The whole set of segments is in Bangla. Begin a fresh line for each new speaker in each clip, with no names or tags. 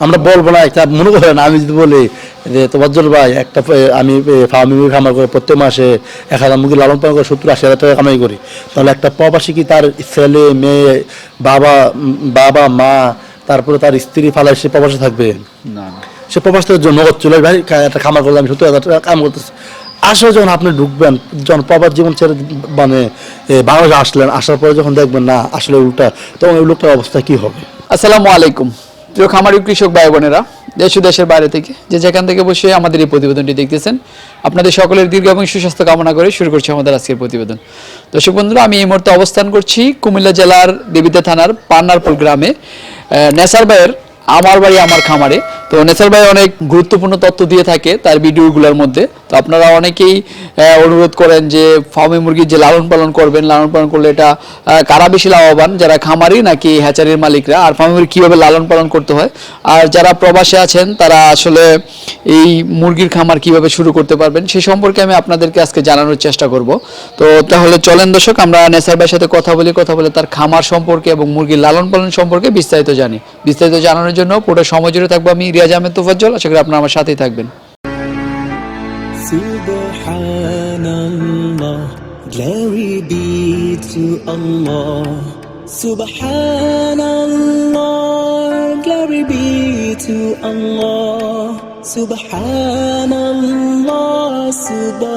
আমরা বলব না একটা মনে করেন আমি যদি বলি যে তোবাজ্জল ভাই একটা আমি ফার্মি মুরগি খামার করে প্রত্যেক মাসে এক হাজার মুরগি লালন পালন করে সত্তর আশি হাজার টাকা কামাই করি। তাহলে একটা প্রবাসী কি তার ছেলে মেয়ে বাবা বাবা মা তারপরে তার স্ত্রী ফালায় সে প্রবাসে থাকবে?
না
সে প্রবাস থেকে জন্য নগদ চলে ভাই একটা খামার করলে আমি সত্তর হাজার টাকা কাম করতেছে। আসলে যখন আপনি ঢুকবেন যখন প্রবাস জীবন ছেড়ে মানে বাংলাদেশে আসলেন আসার পরে যখন দেখবেন না আসলে উল্টা তখন ওই লোকটার অবস্থা কি হবে?
আসসালামু আলাইকুম। প্রিয় খামারি কৃষক ভাই বোনেরা, দেশ ও দেশের বাইরে থেকে যে যেখান থেকে বসে আমাদের এই প্রতিবেদনটি দেখতেছেন, আপনাদের সকলের দীর্ঘ এবং সুস্বাস্থ্য কামনা করে শুরু করছি আমাদের আজকের প্রতিবেদন। দর্শক বন্ধুরা, আমি এই মুহূর্তে অবস্থান করছি কুমিল্লা জেলার দেবিতা থানার পান্নারপুর গ্রামে। নেসার ভাইয়ের আমার বাড়ি, আমার খামারে। তো নেসার ভাই অনেক গুরুত্বপূর্ণ তথ্য দিয়ে থাকে তার ভিডিওগুলোর মধ্যে। তো আপনারা অনেকেই অনুরোধ করেন যে ফার্মে মুরগির যে লালন পালন করবেন, লালন পালন করলে এটা কারা বেশি লাভবান, যারা খামারি নাকি হ্যাচারির মালিকরা, আর ফার্মে মুরগি কীভাবে লালন পালন করতে হয়? আর যারা প্রবাসে আছেন, তারা আসলে এই মুরগির খামার কীভাবে শুরু করতে পারবেন, সে সম্পর্কে আমি আপনাদেরকে আজকে জানানোর চেষ্টা করব। তো তাহলে চলেন দর্শক, আমরা নেসার ভাইয়ের সাথে কথা বলি, কথা বলে তার খামার সম্পর্কে এবং মুরগির লালন পালন সম্পর্কে বিস্তারিত জানি। বিস্তারিত জানানোর জন্য পুরো সময় জুড়ে থাকব আমি রিয়াজ আহমেদ তোফাজ্জল আশা করি আপনারা আমার সাথেই থাকবেন
glory be to Allah. Subhanallah, glory be to Allah. Subhanallah, Subhanallah.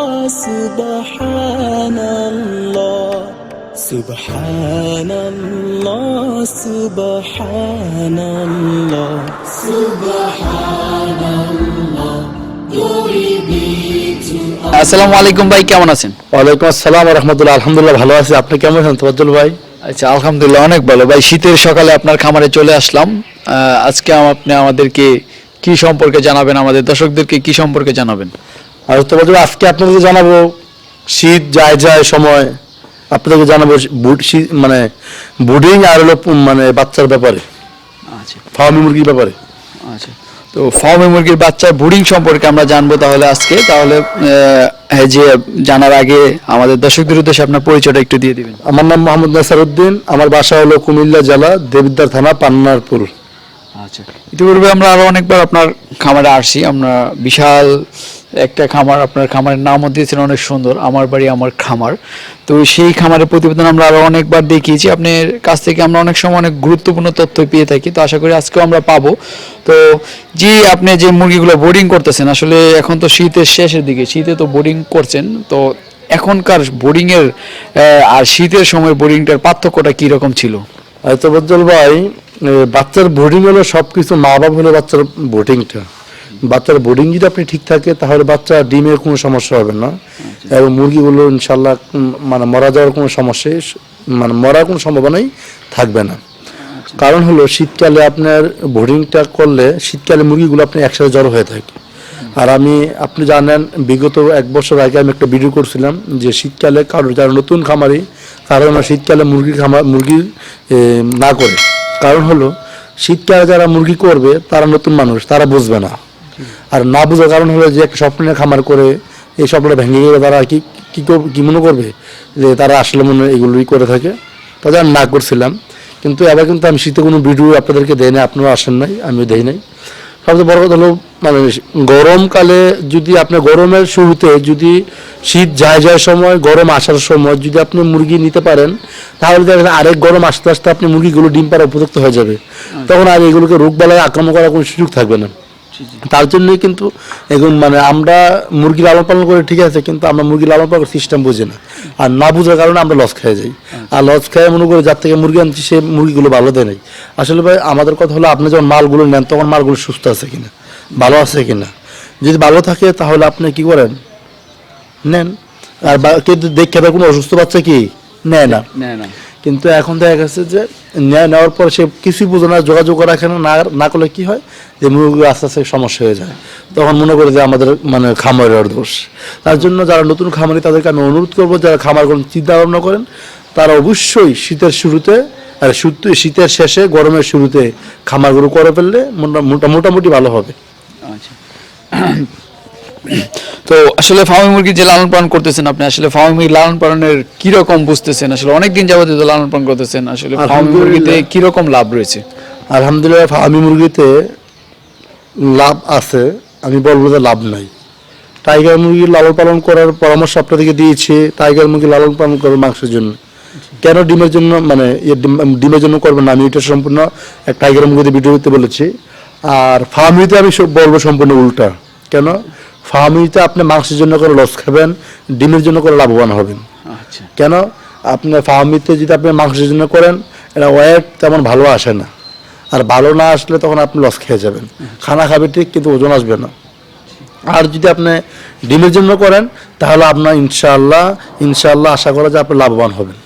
Subhanallah, Subhanallah. Subhanallah, Subhanallah. Subhanallah, glory be to
আসসালামু আলাইকুম ভাই কেমন আছেন?
ওয়ালাইকুম আসসালাম রহমতুল্লাহ আলহামদুলিল্লাহ ভালো আছি। আপনি কেমন আছেন তোবাজ্জল ভাই?
আচ্ছা আলহামদুলিল্লাহ অনেক ভালো। ভাই শীতের সকালে আপনার খামারে চলে আসলাম। আহ, আজকে আপনি আমাদেরকে কি সম্পর্কে জানাবেন? আমাদের দর্শকদেরকে কি সম্পর্কে জানাবেন?
আর তোবাজ্জল আজকে আপনাদেরকে জানাব শীত যায় যায় সময় আপনাদেরকে জানাব শীত মানে বুডিং আর হলো মানে বাচ্চার ব্যাপারে।
আচ্ছা।
ফার্মি মুরগির ব্যাপারে।
আচ্ছা। তো ফার্মে মুরগির বাচ্চার ব্রুডিং সম্পর্কে আমরা জানব তাহলে আজকে। তাহলে এই যে জানার আগে আমাদের দর্শকদের উদ্দেশ্যে আপনার পরিচয়টা একটু দিয়ে দিবেন।
আমার নাম মোহাম্মদ নাসারউদ্দিন আমার বাসা হলো কুমিল্লা জেলা দেবিদ্বার থানা পান্নারপুর।
আচ্ছা। ইতিপূর্বে আমরা আরও অনেকবার আপনার খামারে আসছি আমরা বিশাল একটা খামার আপনার খামারের নামও দিয়েছেন অনেক সুন্দর। আমার বাড়ি আমার খামার। তো সেই খামারের প্রতিবেদন আমরা আরও অনেকবার দেখিয়েছি। আপনার কাছ থেকে আমরা অনেক সময় অনেক গুরুত্বপূর্ণ তথ্য পেয়ে থাকি। তো আশা করি আজকেও আমরা পাবো। তো জি আপনি যে মুরগিগুলো বোর্ডিং করতেছেন আসলে এখন তো শীতের শেষের দিকে শীতে তো বোর্ডিং করছেন। তো এখনকার বোর্ডিং এর আহ, আর শীতের সময় বোর্ডিংটার পার্থক্যটা কি রকম ছিল?
তোবাজ্জল ভাই বাচ্চার বোর্ডিং হলো সব কিছু মা বাবা হলো বাচ্চার বোর্ডিংটা বাচ্চার বোর্ডিং যদি আপনি ঠিক থাকে তাহলে বাচ্চা ডিমের কোনো সমস্যা হবে না। এবং মুরগিগুলো ইনশাল্লাহ মানে মরা যাওয়ার কোনো সমস্যা মানে মরার কোনো সম্ভাবনাই থাকবে না। কারণ হলো শীতকালে আপনার বোর্ডিংটা করলে শীতকালে মুরগিগুলো আপনি একসাথে জড়ো হয়ে থাকে। আর আমি আপনি জানেন বিগত এক বছর আগে আমি একটা ভিডিও করছিলাম যে শীতকালে কারোর যারা নতুন খামারি তারা যেন শীতকালে মুরগির খামার মুরগি না করে। কারণ হলো শীতকালে যারা মুরগি করবে তারা নতুন মানুষ তারা বুঝবে না। আর না বোঝার কারণ হলো যে একটা স্বপ্নের খামার করে এই স্বপ্নটা ভেঙে গেলে তারা কি কি কি মনে করবে যে তারা আসলে মনে হয় এগুলোই করে থাকে? তাদের আমি না করছিলাম। কিন্তু এবার কিন্তু আমি শীতে কোনো ভিডিও আপনাদেরকে দেয় না আপনারা আসেন নাই আমিও দেই নাই। সবচেয়ে বড় কথা হলো মানে গরমকালে যদি আপনি গরমের শুরুতে যদি শীত যায় যায় সময় গরম আসার সময় যদি আপনি মুরগি নিতে পারেন তাহলে দেখেন আরেক গরম আসতে আসতে আপনি মুরগিগুলো ডিম পাড়া উপযুক্ত হয়ে যাবে। তখন আর এগুলোকে রোগ বালায় আক্রমণ করার কোনো সুযোগ থাকবে না। তার জন্যই কিন্তু এখন মানে আমরা মুরগি লালন পালন করে ঠিক আছে কিন্তু আমরা মুরগি লালন পালন সিস্টেম বুঝি না। আর না বোঝার কারণে আমরা লস খেয়ে যাই। আর লস খেয়ে মনে করি যার থেকে মুরগি আনছি সে মুরগিগুলো ভালো দেয় নাই। আসলে ভাই আমাদের কথা হলো আপনি যখন মালগুলো নেন তখন মালগুলো সুস্থ আছে কিনা ভালো আছে কিনা। যদি ভালো থাকে তাহলে আপনি কি করেন? নেন। আর দেখে কোনো অসুস্থ বাচ্চা কি? নেয় না।
না না।
কিন্তু এখন দেখা গেছে যে নেওয়ার পর সে কিছুই বুঝে না, যোগাযোগ রাখে না, না- করলে কী হয়? যে মুরগি আস্তে আস্তে সমস্যা হয়ে যায়। তখন মনে করে যে আমাদের মানে খামারের দোষ তার জন্য যারা নতুন খামারি, তাদেরকে আমি অনুরোধ করব, যারা খামার করেন চিন্তা ভাবনা করেন, তারা অবশ্যই শীতের শুরুতে, আর শীত- শীতের শেষে, গরমের শুরুতে খামারগুলো করে ফেললে মোটা- মোটা- মোটামুটি ভালো হবে।
আচ্ছা। তো আসলে ফার্মি মুরগি যে লালন পালন করতেছেন আপনি আসলে ফার্মি মুরগি লালন পালনের কীরকম বুঝতেছেন? আসলে অনেকদিন যাবত তো লালন পালন করতেছেন আসলে ফার্মি। মুরগিতে কীরকম লাভ রয়েছে?
আলহামদুলিল্লাহ ফার্মি মুরগিতে লাভ আছে আমি বলব যে লাভ নাই। টাইগার মুরগি লালন পালন করার পরামর্শ আপনাদেরকে দিয়েছি টাইগার মুরগি লালন পালন করবে মাংসের জন্য। কেন ডিমের জন্য মানে ইয়ে ডিমের জন্য করবেন না আমি এটা সম্পূর্ণ এক টাইগার মুরগিতে ভিডিও করতে বলেছি। আর ফার্মিতে আমি বলব সম্পূর্ণ উল্টা। কেন? ফার্মিতে আপনি মাংসের জন্য করে লস খাবেন ডিমের জন্য করে লাভবান হবেন।
আচ্ছা।
কেন? আপনি ফার্মিতে যদি আপনি মাংসের জন্য করেন এটা ওয়েট তেমন ভালো আসে না। আর ভালো না আসলে তখন আপনি লস খেয়ে যাবেন। খানা খাবে ঠিক কিন্তু ওজন আসবে না। আর যদি আপনি ডিমের জন্য করেন তাহলে আপনার ইনশাআল্লাহ ইনশাআল্লাহ আশা করা যে আপনি লাভবান হবেন।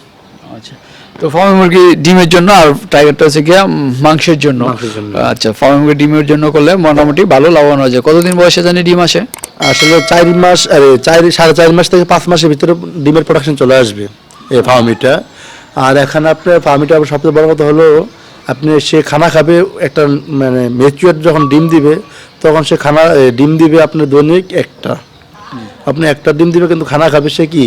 তো ফার্মি মুরগি ডিমের জন্য আর টাইগারটা হচ্ছে গিয়া মাংসের জন্য। আচ্ছা ফার্মি মুরগি ডিমের জন্য করলে মোটামুটি ভালো লাভবান হয়ে যায়। কতদিন বয়সে জানি ডিম আসে?
আসলে চার মাস আরে চার সাড়ে চার মাস থেকে পাঁচ মাসের ভিতরে ডিমের প্রোডাকশন চলে আসবে এই ফার্মিটা। আর এখানে আপনার ফার্মিটা আবার সবচেয়ে বড় কথা হলো আপনি সে খানা খাবে একটা মানে মেচুয়ার যখন ডিম দিবে তখন সে খানা ডিম দিবে আপনার দৈনিক একটা। আপনি একটা ডিম দিবে কিন্তু খানা খাবে সে কি?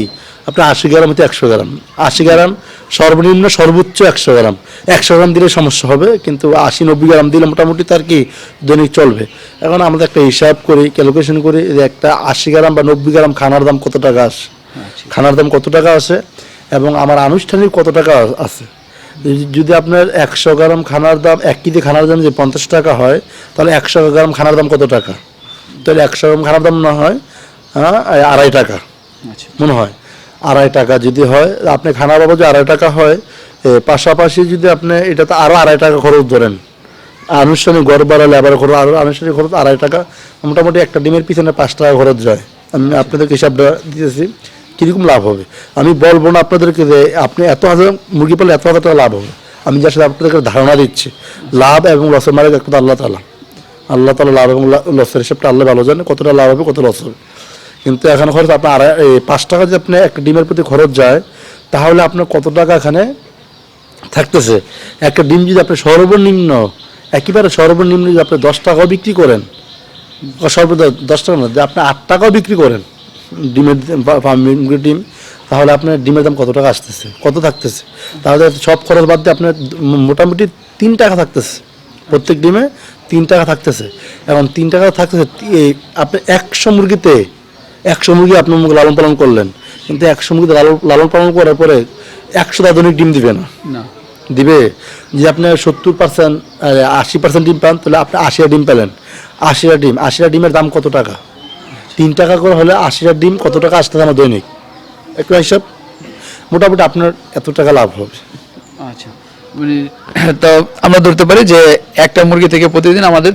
আপনার আশি গ্রাম হতে একশো গ্রাম। আশি গ্রাম সর্বনিম্ন সর্বোচ্চ একশো গ্রাম। একশো গ্রাম দিলে সমস্যা হবে কিন্তু আশি নব্বই গ্রাম দিলে মোটামুটি তার কি দৈনিক চলবে। এখন আমাদের একটা হিসাব করি ক্যালকুলেশন করি যে একটা আশি গ্রাম বা নব্বই গ্রাম খানার দাম কত টাকা আসে খানার দাম কত টাকা আছে এবং আমার আনুষ্ঠানিক কত টাকা আছে। যদি- যদি আপনার একশো গ্রাম খানার দাম এক কেজি খানার দাম যে পঞ্চাশ টাকা হয় তাহলে একশো গ্রাম খানার দাম কত টাকা? তাহলে একশো গ্রাম খানার দাম না হয় হ্যাঁ, আড়াই টাকা।
আচ্ছা।
মনে হয়। আড়াই টাকা যদি হয়, আপনি খানা বাবদ আড়াই টাকা হয় পাশাপাশি যদি আপনি এটা তো আরও আড়াই টাকা খরচ ধরেন, আনুষ্ঠানিক গড় বাড়া লেবার খরচ আরও আনুষ্ঠানিক খরচ আড়াই টাকা, মোটামুটি একটা ডিমের পিছনে পাঁচ টাকা খরচ যায়। আমি আপনাদেরকে হিসাবটা দিতেছি, কীরকম লাভ হবে? আমি বলব না আপনাদেরকে যে আপনি এত হাজার মুরগি পালে এত হাজার টাকা লাভ হবে। আমি যার সাথে আপনাদেরকে ধারণা দিচ্ছি, লাভ এবং লসের মালিক একটা আল্লাহ তালা আল্লাহ তালা লাভ এবং লসের হিসাবটা আল্লাহ ভালো জানে, কতটা লাভ হবে, কত লস হবে। কিন্তু এখানে খরচ আপনার এই পাঁচ টাকা যদি আপনি একটা ডিমের প্রতি খরচ যায়, তাহলে আপনার কত টাকা এখানে থাকতেছে? একটা ডিম যদি আপনি সর্বনিম্ন, একেবারে সর্বনিম্ন যদি আপনি দশ টাকাও বিক্রি করেন, সর্বদা দশ টাকা না আপনি আট টাকাও বিক্রি করেন ডিমের বা ডিম, তাহলে আপনার ডিমের দাম কত টাকা আসতেছে? কত থাকতেছে? তাহলে সব খরচ বাদ দিয়ে আপনার মোটামুটি তিন টাকা থাকতেছে। প্রত্যেক ডিমে তিন টাকা থাকতেছে। এখন তিন টাকা থাকতেছে আপনি একশো মুরগিতে একশো মুরগি আপনি মুরগি লালন পালন করলেন কিন্তু একশো মুরগি লালন পালন করার পরে একশো আধুনিক ডিম দিবে না। দিবে? যে আপনি সত্তর পার্সেন্ট আশি পার্সেন্ট ডিম পান তাহলে আপনি আশিটা ডিম পেলেন। আশিটা ডিম আশিটা ডিমের দাম কত টাকা? তিন টাকা করে হলে আশিটা ডিম কত টাকা আসতে আমার দৈনিক? একটু হিসাব। মোটামুটি আপনার এত টাকা লাভ হবে।
আচ্ছা। মানে তো আমরা ধরতে পারি যে একটা মুরগি থেকে প্রতিদিন আমাদের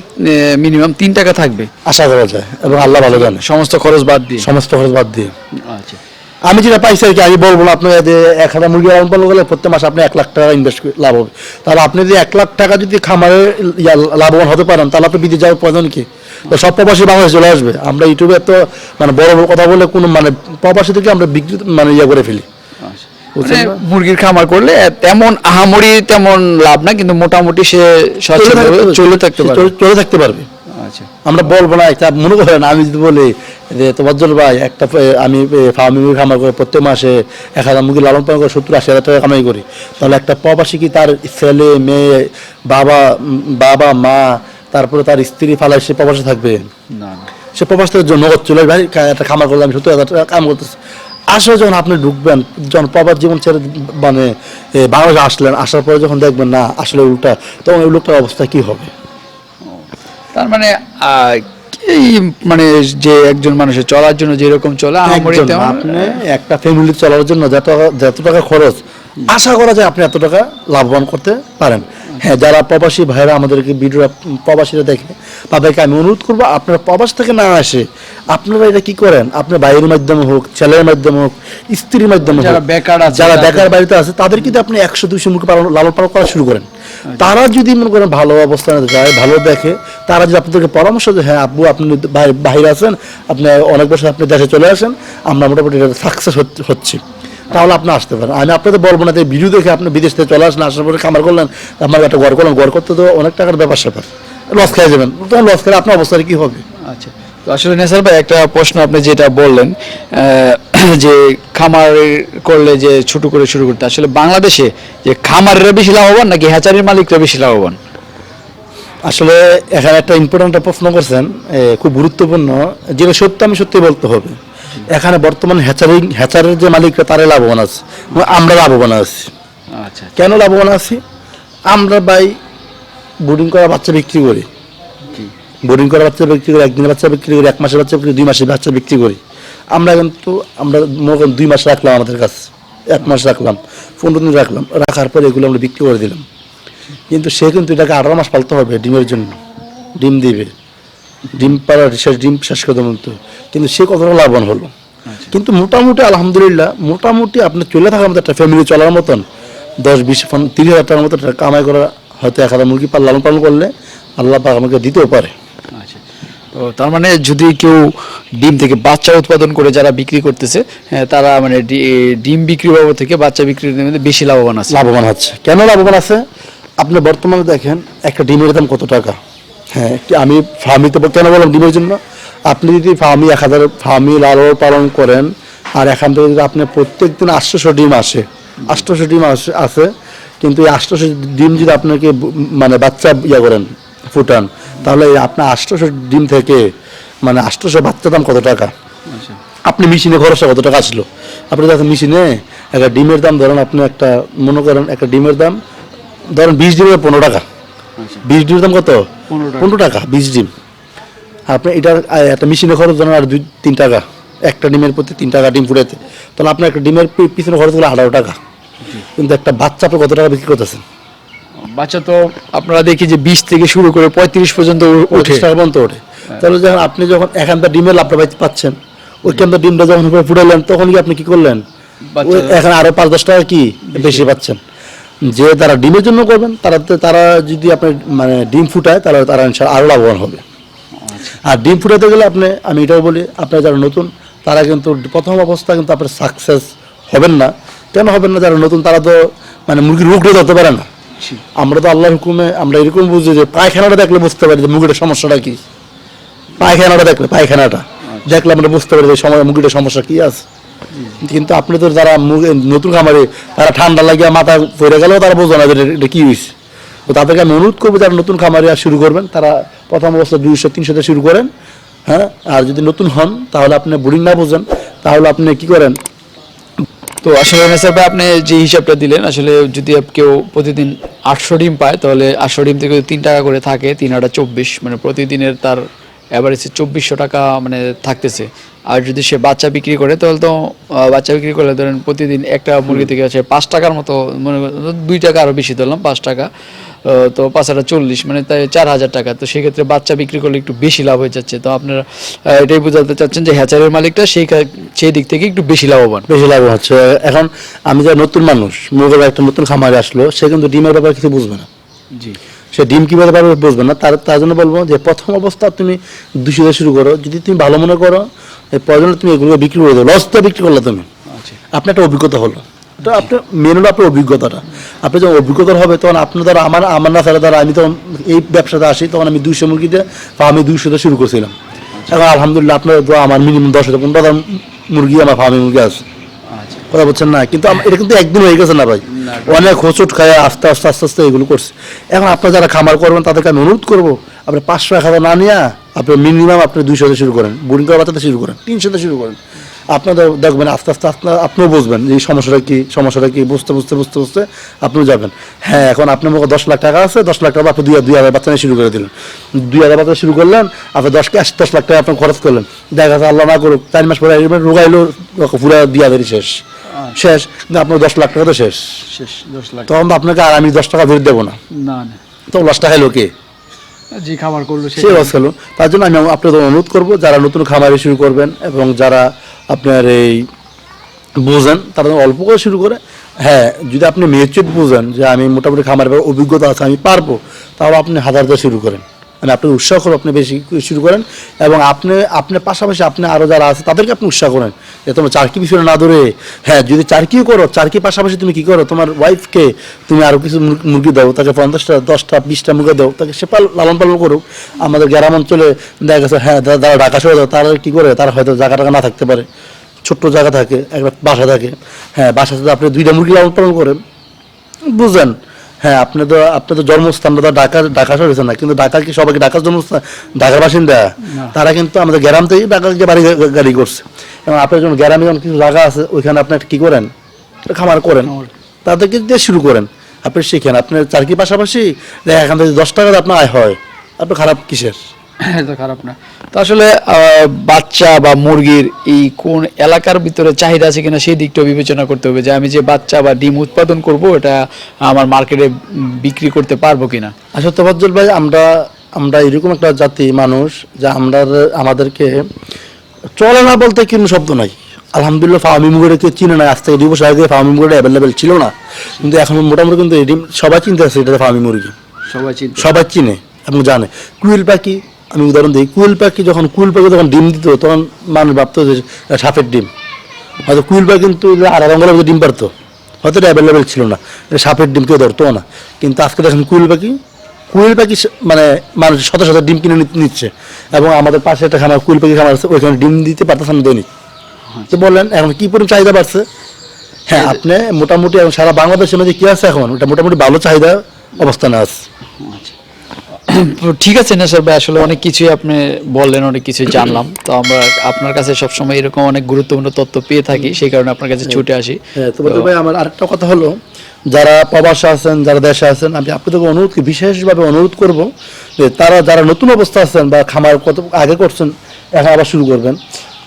মিনিমাম তিন টাকা থাকবে।
আশা করা যায় এবং আল্লাহ ভালো জানে।
সমস্ত খরচ বাদ দিয়ে।
সমস্ত খরচ বাদ দিয়ে।
আচ্ছা।
আমি যেটা পাইছি আর কি আমি বলব না আপনার যে এক হাজার মুরগি লালন পালন করলে প্রত্যেক মাসে আপনি এক লাখ টাকা ইনভেস্ট লাভ হবে। তাহলে আপনি যদি এক লাখ টাকা যদি খামারে লাভবান হতে পারেন তাহলে আপনি বিদেশ যাওয়ার প্রয়োজন কি? তো সব প্রবাসী বাংলাদেশ চলে আসবে। আমরা ইউটিউবে তো মানে বড় বড় কথা বলে কোনো মানে প্রবাসী থেকে আমরা বিক্রি মানে ইয়ে করে ফেলি
আচ্ছা।
বুঝছেন
মানে
না?
মুরগির খামার করলে তেমন আহামরি তেমন লাভ না কিন্তু মোটামুটি সে চলে থাকতে পারে
চলে- থাকতে পারবে।
আচ্ছা।
আমরা বলব না একটা মনে করেন আমি যদি বলি যে তোবাজ্জল ভাই একটা আমি ফার্মি মুরগি খামার করে প্রত্যেক মাসে এক হাজার মুরগি লালন পালন করে সত্তর আশি হাজার টাকা কামাই করি। তাহলে একটা প্রবাসী কি তার ছেলে মেয়ে বাবা বাবা মা তারপরে তার স্ত্রী ফালায় সে প্রবাসে থাকবে?
না
সে প্রবাস থেকে জন্য চলে ভাই একটা খামার করলে আমি সত্তর হাজার টাকা কাম করতেছি। আসলে যখন আপনি ঢুকবেন যখন প্রবাস জীবন ছেড়ে মানে বাংলাদেশে আসলেন আসার পরে যখন দেখবেন না আসলে উল্টা তখন ওই লোকটার অবস্থা কি হবে?
তার মানে এই মানে যে একজন মানুষের চলার জন্য যেরকম চলে
আপনি একটা ফ্যামিলি চলার জন্য যত যত টাকা খরচ আশা করা যায় আপনি এত টাকা লাভবান করতে পারেন। হ্যাঁ যারা প্রবাসী ভাইরা আমাদেরকে ভিডিও প্রবাসীরা দেখে তাদেরকে আমি অনুরোধ করব আপনারা প্রবাস থেকে না আসে আপনারা এটা কি করেন? আপনার ভাইয়ের মাধ্যমে হোক ছেলের মাধ্যমে হোক স্ত্রীর মাধ্যমে
যারা বেকার
যারা বেকার বাড়িতে আছে তাদের কিন্তু আপনি একশো দুইশো পালন লালন পালন করা শুরু করেন তারা যদি মনে করেন ভালো অবস্থানে যায় ভালো দেখে তারা যদি আপনাদেরকে পরামর্শ দেয় হ্যাঁ আব্বু আপনি বাইরে আছেন আপনি অনেক বছর আপনি দেশে চলে আসেন আমরা মোটামুটি সাকসেস হচ্ছে। তাহলে আপনি আসতে পারেন। আমি আপনাদের বলব না যে ভিডিও দেখে আপনি বিদেশ থেকে চলে আসেন আসার পরে খামার করলেন আপনার একটা ঘর করলেন ঘর করতে তো অনেক টাকার ব্যাপার স্যাপার। লস খেয়ে যাবেন। তখন লস খেলে আপনার অবস্থাটা কি হবে?
আচ্ছা। তো আসলে নেসার ভাই একটা প্রশ্ন আপনি যেটা বললেন যে খামার করলে যে ছোট করে শুরু করতে আসলে বাংলাদেশে যে খামারেরা বেশি লাভবান নাকি হ্যাচারির মালিকরা বেশি লাভবান?
আসলে এখানে একটা ইম্পর্টেন্ট প্রশ্ন করছেন খুব গুরুত্বপূর্ণ। যেটা সত্য আমি সত্যি বলতে হবে। এখানে বর্তমান হ্যাচারিং হ্যাচারের যে মালিকরা তারাই লাভবান আছে। আমরা লাভবান আছি।
আচ্ছা
কেন লাভবান আছি? আমরা ভাই বোর্ডিং করা বাচ্চা বিক্রি করি। বোর্ডিং করা বাচ্চা বিক্রি করি একদিনের বাচ্চা বিক্রি করি এক মাসের বাচ্চা বিক্রি দুই মাসের বাচ্চা বিক্রি করি। আমরা কিন্তু আমরা মনে করেন দুই মাস রাখলাম আমাদের কাছে। এক মাস রাখলাম পনেরো দিন রাখলাম রাখার পরে এগুলো আমরা বিক্রি করে দিলাম। কিন্তু সে কিন্তু এটাকে আঠারো মাস পালতে হবে ডিমের জন্য। ডিম দিবে। ডিম পাড়ার শেষ ডিম শেষ করে দেবেন তো। কিন্তু সে কতটা লাভবান হলো? কিন্তু মোটামুটি আলহামদুলিল্লাহ মোটামুটি আপনি চলে থাকার মতো একটা ফ্যামিলি চলার মতন দশ বিশ তিরিশ হাজার টাকার মতো একটা কামাই করা হয়তো এক হাজার মুরগি পাল- লালন পালন করলে আল্লাহ পাক আমাকে দিতেও পারে।
আচ্ছা। তো তার মানে যদি কেউ ডিম থেকে বাচ্চা উৎপাদন করে যারা বিক্রি করতেছে হ্যাঁ, তারা মানে ডিম বিক্রি বাবদ থেকে বাচ্চা বিক্রির মধ্যে বেশি লাভবান আছে।
লাভবান হচ্ছে। কেন লাভবান আছে? আপনি বর্তমানে দেখেন একটা ডিমের দাম কত টাকা? হ্যাঁ আমি ফার্মি তো কেন বললাম ডিমের জন্য। আপনি যদি ফার্মি এক হাজার ফার্মি লালন পালন করেন আর এখান থেকে যদি আপনি প্রত্যেক দিন আটশোশো ডিম আসে আটশোশো ডিম আসে কিন্তু এই আটশোশো ডিম যদি আপনাকে মানে বাচ্চা ইয়া করেন ফুটান তাহলে আপনার আটশোশো ডিম থেকে মানে আটশোশো বাচ্চা দাম কত টাকা? আপনি মেশিনে খরচা কত টাকা আসলো আপনি দেখেন মেশিনে একটা ডিমের দাম ধরেন আপনি একটা মনে করেন একটা ডিমের দাম ধরেন বিশ ডিমের পনেরো টাকা। বিশ ডিমের দাম কত? পনেরো টাকা। বিশ ডিম। আপনি এটা একটা মেশিনে খরচ ধরেন আর দুই তিন টাকা। একটা ডিমের প্রতি তিন টাকা ডিম ফুটাতে তাহলে আপনার একটা ডিমের পিছনে খরচ হলো আঠারো টাকা। কিন্তু একটা বাচ্চা আপনি কত টাকা বিক্রি করতেছেন?
বাচ্চা তো আপনারা দেখি যে বিশ থেকে শুরু করে পঁয়ত্রিশ পর্যন্ত
পঁচিশ টাকা পর্যন্ত ওঠে। তাহলে যখন আপনি যখন এখানটা ডিমের লাভটা পাচ্ছেন ওইখানটা ডিমটা যখন ফুটালেন তখন কি আপনি কি করলেন? এখানে আরও পাঁচ দশ টাকা কি বেশি পাচ্ছেন? যে তারা ডিমের জন্য করবেন তারাতে তারা যদি আপনি মানে ডিম ফুটায় তাহলে তারা ইনশাল্লাহ আরও লাভবান হবে। আর ডিম ফুটাতে গেলে আপনি আমি এটাও বলি আপনারা যারা নতুন তারা কিন্তু প্রথম অবস্থা কিন্তু আপনার সাকসেস হবেন না। কেন হবেন না? যারা নতুন তারা তো মানে মুরগির রোগটা ধরতে পারে না। আমরা তো আল্লাহর হুকুমে আমরা এরকম বুঝি যে পায়খানাটা দেখলে বুঝতে পারি যে মুরগিটার সমস্যাটা কি। পায়খানাটা দেখলে পায়খানাটা। দেখলে আমরা বুঝতে পারি যে সময় মুরগিটার সমস্যা কি আছে। কিন্তু আপনি তো যারা নতুন খামারে, তারা ঠান্ডা লাগিয়ে মাথা পড়ে গেলেও তারা বোঝে না এটা- কি হয়েছে তো তাদেরকে আমি অনুরোধ করব যারা নতুন খামারে শুরু করবেন, তারা প্রথম অবস্থা দুইশো, তিনশোতে শুরু করেন হ্যাঁ? আর যদি নতুন হন, তাহলে আপনি বোরিং না বোঝেন, তাহলে আপনি কি করেন?
তো আসলে নেসার ভাই আপনি যে হিসাবটা দিলেন, আসলে যদি কেউ প্রতিদিন আটশো ডিম পায়, তাহলে আটশো ডিম থেকে তিন টাকা করে থাকে, তিন আটা চব্বিশ মানে প্রতিদিনের তার অ্যাভারেজে চব্বিশশো টাকা মানে থাকতেছে। আর যদি সে বাচ্চা বিক্রি করে তাহলে তো বাচ্চা বিক্রি করলে ধরেন প্রতিদিন একটা মুরগি থেকে আছে পাঁচ টাকার মতো মনে দুই টাকা আরও বেশি ধরলাম পাঁচ টাকা তো পাঁচ হাজার চল্লিশ মানে তাই চার হাজার টাকা। তো সেক্ষেত্রে বাচ্চা বিক্রি করলে একটু বেশি লাভ হয়ে যাচ্ছে। তো আপনারা এটাই বোঝাতে চাচ্ছেন যে হ্যাচারের মালিকটা সেই সেই দিক থেকে একটু বেশি লাভবান।
বেশি লাভ হচ্ছে। এখন আমি যে নতুন মানুষ মুরগের একটা নতুন খামারে আসলো সে কিন্তু ডিমের ব্যাপারে কিছু বুঝবে না।
জি।
সে ডিম কীভাবে পারবে বুঝবে না। তার তার জন্য বলব যে প্রথম অবস্থা তুমি দুশো দিয়ে শুরু করো। যদি তুমি ভালো মনে করো প্রয়োজনে তুমি এগুলো বিক্রি করে দেবো লস দিয়ে বিক্রি করলে তুমি।
আচ্ছা।
আপনার একটা অভিজ্ঞতা হলো। তো আপনার মেন হলো আপনার অভিজ্ঞতাটা। আপনি যখন অভিজ্ঞতা হবে তখন আপনার ধরো আমার আমার না স্যার দ্বারা আমি তখন এই ব্যবসাতে আসি তখন আমি দুইশো মুরগিতে ফার্মে দুইশোতে শুরু করছিলাম। এখন আলহামদুলিল্লাহ আপনার আমার মিনিমাম দশ হাজার পনেরো হাজার মুরগি আমার ফার্মে মুরগি আছে। কথা বলছেন না কিন্তু এটা কিন্তু একদিন হয়ে গেছে না ভাই। অনেক হোঁচট খায় আস্তে আস্তে আস্তে আস্তে এগুলো করছে। এখন আপনারা যারা খামার করবেন তাদেরকে আমি অনুরোধ করব আপনি পাঁচশো এক হাজার না নিয়ে আপনি মিনিমাম আপনি দুইশোতে শুরু করেন বোরিং করা বাচ্চাতে শুরু করেন তিনশোতে শুরু করেন। আপনাদের দেখবেন আস্তে আস্তে আস্তে আপনিও বুঝবেন যে এই সমস্যাটা কি সমস্যাটা কি বুঝতে বুঝতে বুঝতে বুঝতে আপনিও যাবেন। হ্যাঁ এখন আপনার মুখে দশ লাখ টাকা আছে দশ লাখ টাকা আপনি দুই দুই হাজার বাচ্চা নিয়ে শুরু করে দিলেন। দুই হাজার বাচ্চা শুরু করলেন আপনি দশ দশ লাখ টাকা আপনি খরচ করলেন। দেখা যাচ্ছে আল্লাহ না করুক চার মাস পরে রোগাইলো পুরো দুই হাজারই শেষ। শেষ। কিন্তু আপনার দশ লাখ টাকা তো শেষ।
শেষ দশ লাখ।
তখন আপনাকে আর আমি দশ টাকা ফেরত দেবো না।
না না।
তো লস টাকা এলো কে?
জি খামার করল
সে লস হলো তার জন্য আমি আপনাদের অনুরোধ করব যারা নতুন খামারে শুরু করবেন এবং যারা আপনার এই বোঝেন তারা অল্প করে শুরু করে। হ্যাঁ যদি আপনি মেচুর বোঝেন যে আমি মোটামুটি ব্যাপারে অভিজ্ঞতা আছে আমি পারব তাহলে আপনি হাজার দিয়ে শুরু করেন। মানে আপনার উৎসাহ করে আপনি বেশি শুরু করেন এবং আপনি, আপনার পাশাপাশি আপনি আরও যারা আছে তাদেরকে আপনি উৎসাহ করেন যে তোমার চারকি পিছনে না ধরে হ্যাঁ যদি চারকিও করো চারকি পাশাপাশি তুমি কি করো? তোমার ওয়াইফকে তুমি আরও কিছু মুর- মুরগি দাও, তাকে পঞ্চাশটা, দশটা, বিশটা মুরগি দাও, তাকে সে লালন পালন করুক। আমাদের গ্রাম অঞ্চলে দেখা গেছে হ্যাঁ যারা ঢাকা শহরে তারা কী করে? তারা হয়তো জায়গা টাকা না থাকতে পারে। ছোট্ট জায়গা থাকে, একটা বাসা থাকে। হ্যাঁ বাসাতে আপনি দুইটা মুরগি লালন পালন করেন, বুঝলেন? হ্যাঁ আপনি তো আপনি তো জন্মস্থান তো ঢাকা ঢাকা শহর না? কিন্তু ঢাকা কি সবাইকে ঢাকার জন্মস্থান ঢাকার বাসিন্দা? তারা কিন্তু আমাদের গ্রাম থেকে ঢাকা গিয়ে বাড়ি গাড়ি করছে। এবং আপনার যখন গ্রামে যখন কিছু জায়গা আছে ওইখানে আপনি একটা কী করেন? খামার করেন। তাদেরকে দিয়ে শুরু করেন। আপনি শিখেন। আপনার চারকি পাশাপাশি? দেখ এখান থেকে দশ টাকা আপনার আয় হয়। আপনার খারাপ কিসের?
এটা খারাপ না। তো আসলে বাচ্চা বা মুরগির এই কোন এলাকার ভিতরে চাহিদা আছে কিনা সেই দিকটা বিবেচনা করতে হবে যে আমি যে বাচ্চা বা ডিম উৎপাদন করব এটা আমার মার্কেটে বিক্রি করতে পারব কিনা।
আসলে তোফাজ্জল ভাই আমরা আমরা এরকম একটা জাতি মানুষ যে আমরা আমাদেরকে চলে না বলতে কোনো শব্দ নাই। আলহামদুলিল্লাহ ফার্মি মুগড়ে কেউ চিনে না। আজ থেকে দুই বছর আগে ফার্মি মুগড়ে অ্যাভেলেবেল ছিল না। কিন্তু এখন মোটামুটি কিন্তু সবাই চিনতে আছে এটা ফার্মি মুরগি।
সবাই চিন্তা
সবাই চিনে এবং জানে। কুইল পাখি আমি উদাহরণ দিই কুইল পাখি যখন কুইল পাখি যখন ডিম দিত, তখন মানুষ ভাবতো যে সাপের ডিম। হয়তো কুইল পাখি কিন্তু মধ্যে ডিম পারতো। হয়তো এটা অ্যাভেলেবেল ছিল না সাপের ডিম কেউ ধরতো না। কিন্তু আজকে দেখেন কুইল পাখি কুইল পাখি মানে মানুষ শত শত ডিম কিনে নিচ্ছে। এবং আমাদের পাশে একটা খামার কুইল পাখি খামার আছে, ওইখানে ডিম দিতে পারতেছে দৈনিক। তো বললেন, এখন কি পরিমাণ চাহিদা বাড়ছে? হ্যাঁ আপনি মোটামুটি এখন সারা বাংলাদেশের মধ্যে কি আছে এখন? ওটা মোটামুটি ভালো চাহিদা অবস্থানে আছে।
তো ঠিক আছে না স্যার ভাই আসলে অনেক কিছুই আপনি বললেন অনেক কিছুই জানলাম। তো আমরা আপনার কাছে সবসময় এরকম অনেক গুরুত্বপূর্ণ তথ্য পেয়ে থাকি সেই কারণে আপনার কাছে ছুটে আসি।
হ্যাঁ তো ভাই আমার আরেকটা কথা হলো যারা প্রবাসে আছেন যারা দেশে আছেন আমি আপনাদেরকে অনুরোধ বিশেষভাবে অনুরোধ করব যে তারা যারা নতুন অবস্থা আছেন বা খামার কত আগে করছেন এখন আবার শুরু করবেন।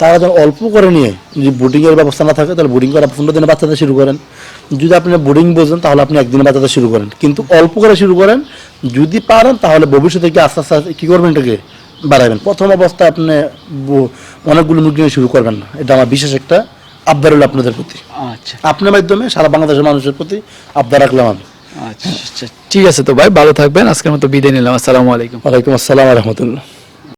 তারা যেন অল্প করে নিয়ে যদি বোর্ডিংয়ের ব্যবস্থা না থাকে তাহলে বোর্ডিং করা পনেরো দিনে বাচ্চাদের শুরু করেন। যদি আপনি বোর্ডিং বোঝেন তাহলে আপনি একদিনে বাচ্চাদের শুরু করেন। কিন্তু অল্প করে শুরু করেন যদি পারেন তাহলে ভবিষ্যতে কি আস্তে আস্তে আস্তে কী করবেন এটাকে বাড়াবেন। প্রথম অবস্থায় আপনি অনেকগুলো মুরগি নিয়ে শুরু করবেন। না এটা আমার বিশেষ একটা আবদার হলো আপনাদের প্রতি।
আচ্ছা।
আপনার মাধ্যমে সারা বাংলাদেশের মানুষের প্রতি আবদার রাখলাম আমি।
আচ্ছা আচ্ছা ঠিক আছে তো ভাই ভালো থাকবেন। আজকের মতো বিদায় নিলাম। আসসালামু আলাইকুম।
ওয়ালাইকুম আসসালাম রহমতুল্লাহ।